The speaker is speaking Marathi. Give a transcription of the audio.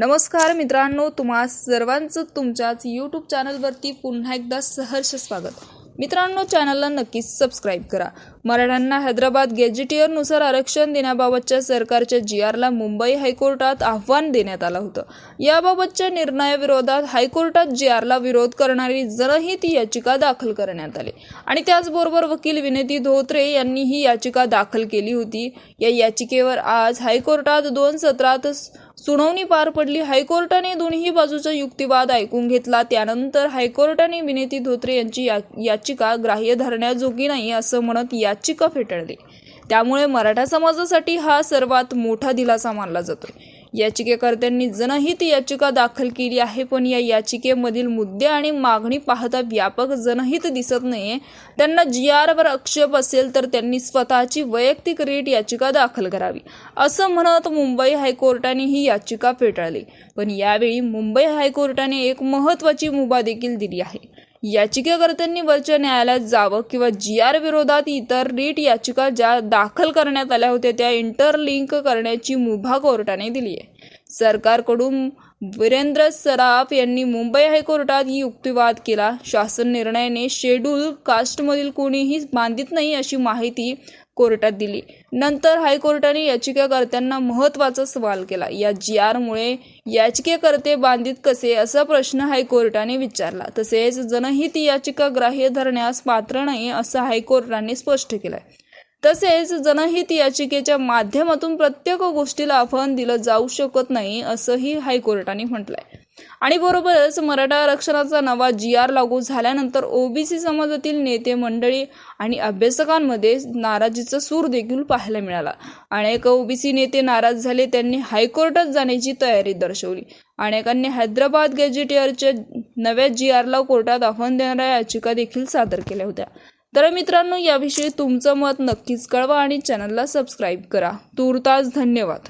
नमस्कार मित्रांनो तुम्हा सर्वांचं तुमच्याच यूट्यूब चॅनलवरती पुन्हा एकदा सहर्ष स्वागत. मित्रांनो चॅनलला नक्कीच सबस्क्राईब करा. मराठ्यांना हैदराबाद गेजेटियरनुसार आरक्षण देण्याबाबतच्या सरकारच्या जी आरला मुंबई हायकोर्टात आव्हान देण्यात आलं होतं. याबाबतच्या निर्णयाविरोधात हायकोर्टात जी आरला विरोध करणारी जनहित याचिका दाखल करण्यात आली. आणि त्याचबरोबर वकील विनती धोत्रे यांनी ही याचिका दाखल केली होती. या याचिकेवर आज हायकोर्टात दोन सत्रात सुनावणी पार पडली. हायकोर्टाने दोन्ही बाजूचा युक्तिवाद ऐकून घेतला. त्यानंतर हायकोर्टाने विनेती धोत्रे यांची या याचिका ग्राह्य धरण्याजोगी नाही असं म्हणत याचिका फेटाळली. त्यामुळे मराठा समाजासाठी हा सर्वात मोठा दिलासा मानला जातोय. याचिकेकर्त्यांनी जनहित याचिका दाखल केली आहे पण या याचिकेमधील मुद्दे आणि मागणी पाहता व्यापक जनहित दिसत नाहीये. त्यांना जी आरवर आक्षेप असेल तर त्यांनी स्वतःची वैयक्तिक रीट याचिका दाखल करावी. असं म्हणत मुंबई हायकोर्टाने ही याचिका फेटाळली. पण यावेळी मुंबई हायकोर्टाने एक महत्वाची मुभा देखील दिली आहे. याचिकाकर्त्यांनी वरच्या न्यायालयात जावं किंवा जी आर विरोधात इतर रीट याचिका ज्या दाखल करण्यात आल्या होत्या त्या इंटरलिंक करण्याची मुभा कोर्टाने दिली आहे सरकारकडून वीरेंद्र सराफ यांनी मुंबई हायकोर्टात युक्तिवाद केला. शासन निर्णयाने शेड्यूल कास्टमधील कोणीही बांधित नाही अशी माहिती कोर्टात दिली. नंतर हायकोर्टाने याचिकाकर्त्यांना महत्त्वाचा सवाल केला. या जी आरमुळे याचिकेकर्ते बांधित कसे असा प्रश्न हायकोर्टाने विचारला. तसेच जनहित याचिका ग्राह्य धरण्यास पात्र नाही असं हायकोर्टाने स्पष्ट केलंय. तसेच जनहित याचिकेच्या माध्यमातून प्रत्येक गोष्टीला आव्हान दिलं जाऊ शकत नाही असंही हायकोर्टाने म्हटलंय. आणि बरोबरच मराठा आरक्षणाचा नवा जी आर लागू झाल्यानंतर ओबीसी समाजातील नेते मंडळी आणि अभ्यासकांमध्ये नाराजीचा सूर देखील पाहायला मिळाला. अनेक ओबीसी नेते नाराज झाले त्यांनी हायकोर्टात जाण्याची तयारी दर्शवली. अनेकांनी हैदराबाद गॅजेटियरच्या नव्या जी आरला कोर्टात आव्हान देणाऱ्या याचिका देखील सादर केल्या होत्या. तर मित्रांनो याविषयी तुमचं मत नक्कीच कळवा आणि चॅनलला सबस्क्राईब करा. तूर्तास धन्यवाद.